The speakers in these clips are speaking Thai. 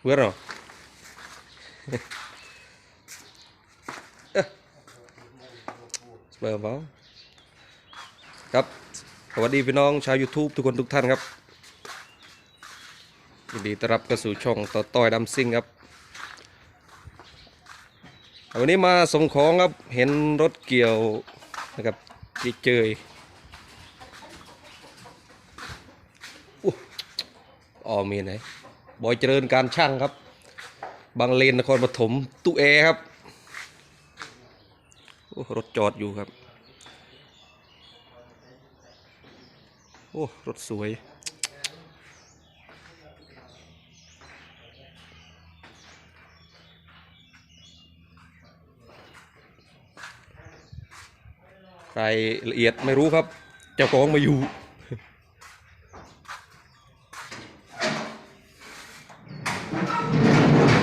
เพื่อนเหรอเบอร์เปล่าครับ สวัสดีพี่น้องชาว YouTube ทุกคนทุกท่านครับยินดีต้อนรับเข้าสู่ช่องต่อต้อยดำซิ่งครับ วันนี้มาส่งของครับ เห็นรถเกี่ยวนะครับจีเจยอู้อ๋อมีไหน บอยเจริญการช่างครับ บางเลนนครปฐมตู้แอร์ครับโอ้รถจอดอยู่ครับ โอ้รถสวยใครละเอียดไม่รู้ครับ เจ้าของมาอยู่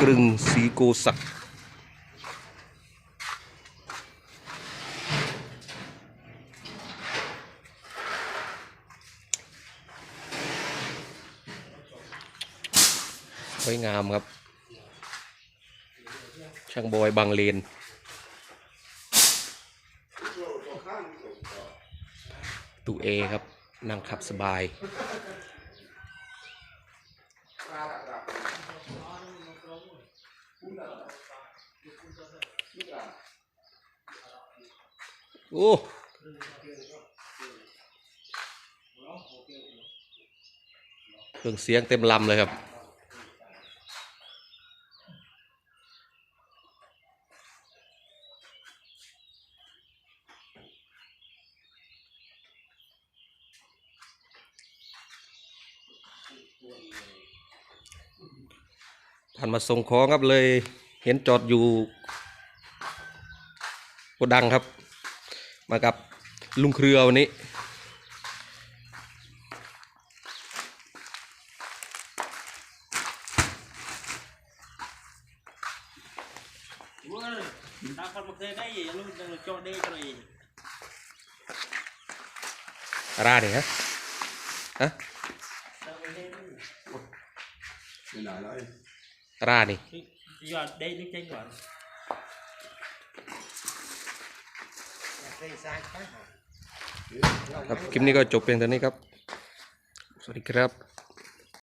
กรึงสีโกสักสวยงามครับ ช่างบอยบางเลนตูเอครับนั่งขับสบาย โอ้เครื่องเสียงเต็มลำเลยครับผ่านมาส่งของครับเลยเห็นจอดอยู่โกดังครับ มากับลุงเครือวันนี้ Ủa, tao còn một cái đây luôn đừng cho đi cho này อะไรเนี่ยฮะฮะ Đi lại lại อะไรนี่ giờ đây đứng trên ก่อน ครับคลิปนี้ก็จบเพียงเท่านี้ครับ สวัสดีครับ